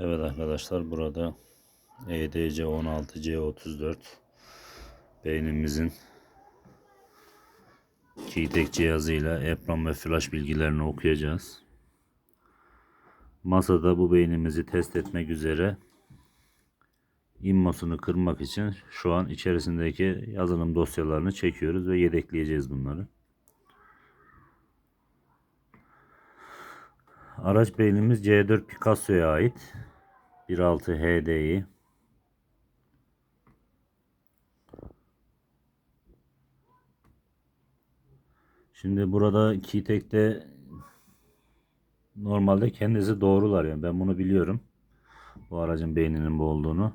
Evet arkadaşlar burada EDC 16C34 beynimizin keytek cihazıyla ekran ve flash bilgilerini okuyacağız. Masada bu beynimizi test etmek üzere immosunu kırmak için şu an içerisindeki yazılım dosyalarını çekiyoruz ve yedekleyeceğiz bunları. Araç beynimiz C4 Picasso'ya ait. 1.6 HDI. Şimdi burada Keytek'te normalde kendisi doğrular yani ben bunu biliyorum. Bu aracın beyninin bu olduğunu.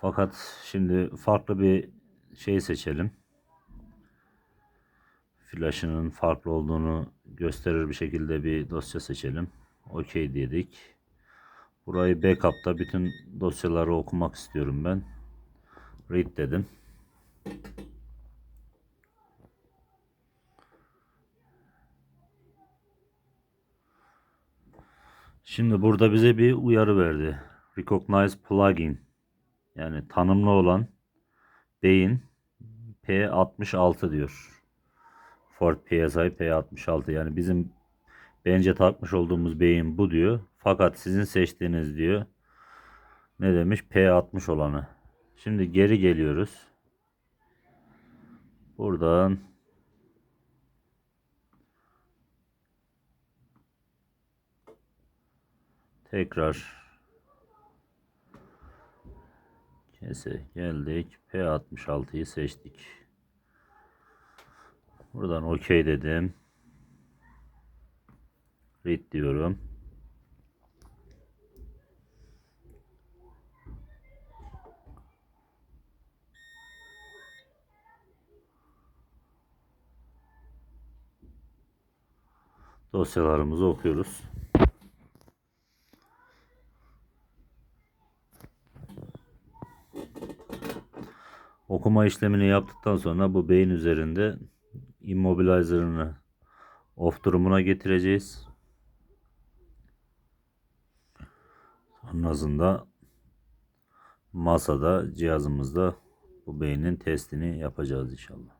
Fakat şimdi farklı bir şey seçelim. Flash'ının farklı olduğunu gösterir bir şekilde bir dosya seçelim. OK dedik. Burayı backup'ta bütün dosyaları okumak istiyorum ben. Read dedim. Şimdi burada bize bir uyarı verdi. Recognize plugin. Yani tanımlı olan beyin P66 diyor. Ford PSI P66 yani bizim bence takmış olduğumuz beyin bu diyor. Fakat sizin seçtiğiniz diyor. Ne demiş? P60 olanı. Şimdi geri geliyoruz. Buradan tekrar kese geldik. P66'yı seçtik. Buradan OK dedim. Read diyorum. Dosyalarımızı okuyoruz. Okuma işlemini yaptıktan sonra bu beyin üzerinde immobilizer'ını off durumuna getireceğiz. Sonrasında masada cihazımızda bu beynin testini yapacağız inşallah.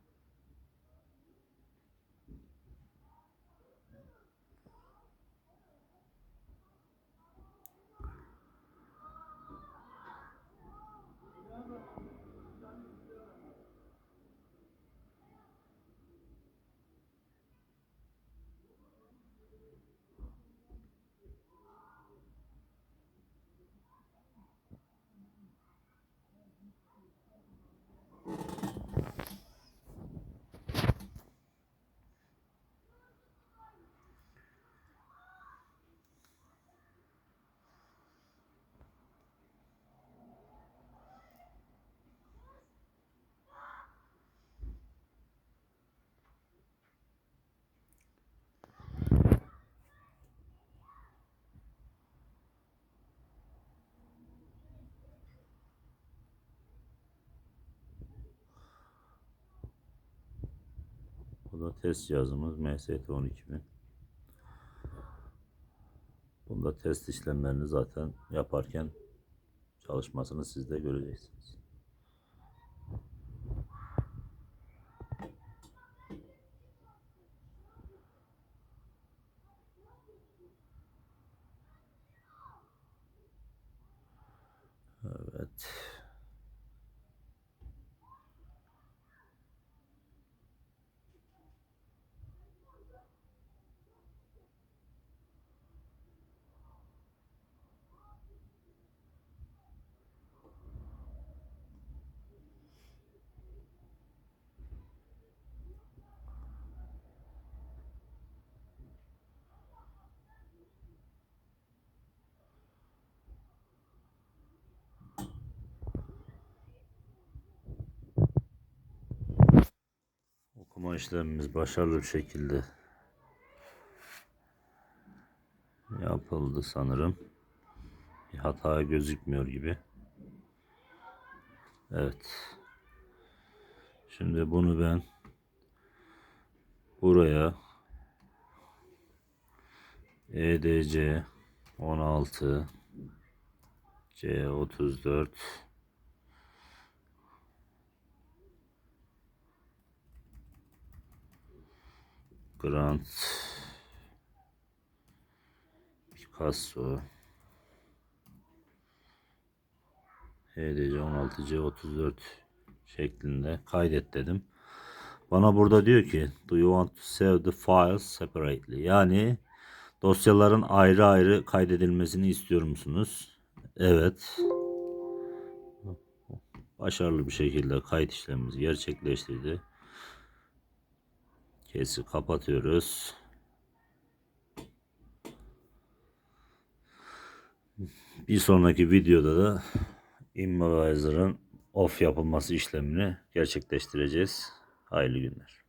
Test cihazımız MST 12000. Bunda test işlemlerini zaten yaparken çalışmasını siz de göreceksiniz. Evet. Okuma işlemimiz başarılı bir şekilde yapıldı sanırım. Bir hata gözükmüyor gibi. Evet. Şimdi bunu ben buraya EDC 16 C34 Grant Picasso HDC 16C34 şeklinde kaydet dedim. Bana burada diyor ki do you want to save the files separately? Yani dosyaların ayrı ayrı kaydedilmesini istiyor musunuz? Evet. Başarılı bir şekilde kayıt işlemimizi gerçekleştirdi. Kesi kapatıyoruz. Bir sonraki videoda da Immobiliser'ın off yapılması işlemini gerçekleştireceğiz. Hayırlı günler.